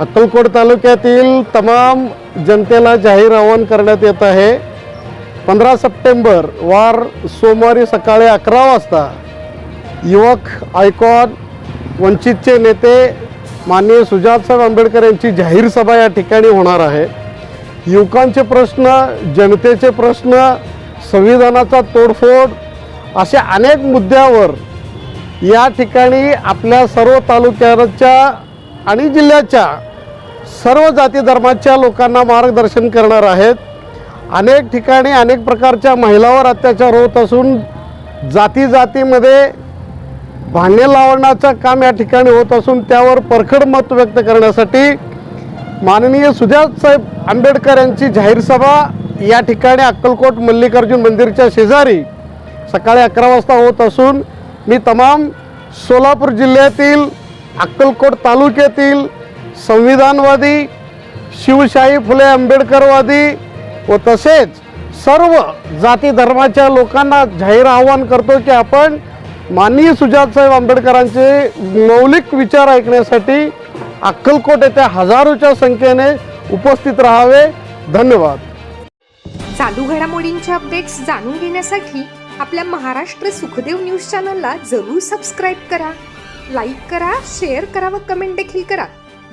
अक्कलकोट तालुक्यातील तमाम जनतेला जाहीर आवाहन करण्यात येत आहे. पंधरा सप्टेंबर वार सोमवारी सकाळी अकरा वाजता युवक आयकॉन वंचितचे नेते माननीय सुजातसाहेब आंबेडकर यांची जाहीर सभा या ठिकाणी होणार आहे. युवकांचे प्रश्न जनतेचे प्रश्न संविधानाचा तोडफोड अशा अनेक मुद्द्यावर या ठिकाणी आपल्या सर्व तालुक्याच्या आणि जिल्ह्याच्या सर्व जाती धर्माच्या लोकांना मार्गदर्शन करणार आहेत. अनेक ठिकाणी अनेक प्रकारच्या महिलावर अत्याचार होत असून जाती जातीमध्ये भांडणे लावण्याचं काम या ठिकाणी होत असून त्यावर परखड मत व्यक्त करण्यासाठी माननीय सुजातसाहेब आंबेडकर यांची जाहीर सभा या ठिकाणी अक्कलकोट मल्लिकार्जुन मंदिरच्या शेजारी सकाळी अकरा वाजता होत असून मी तमाम सोलापूर जिल्ह्यातील अक्कलकोट तालुक्यातील संविधानवादी शिवशाही फुले आंबेडकरवादी व तसेच सर्व जाती धर्माच्या लोकांना जाहीर आवाहन करतो की आपण माननीय सुजातसाहेब आंबेडकरांचे मौलिक विचार ऐकण्यासाठी अक्कलकोट येथे हजारोच्या संख्येने उपस्थित राहावे. धन्यवाद. चालू घडामोडींचे अपडेट्स जाणून घेण्यासाठी आपल्या महाराष्ट्र सुखदेव न्यूज चॅनलला जरूर सबस्क्राईब करा लाईक करा शेअर करा व कमेंट देखील करा.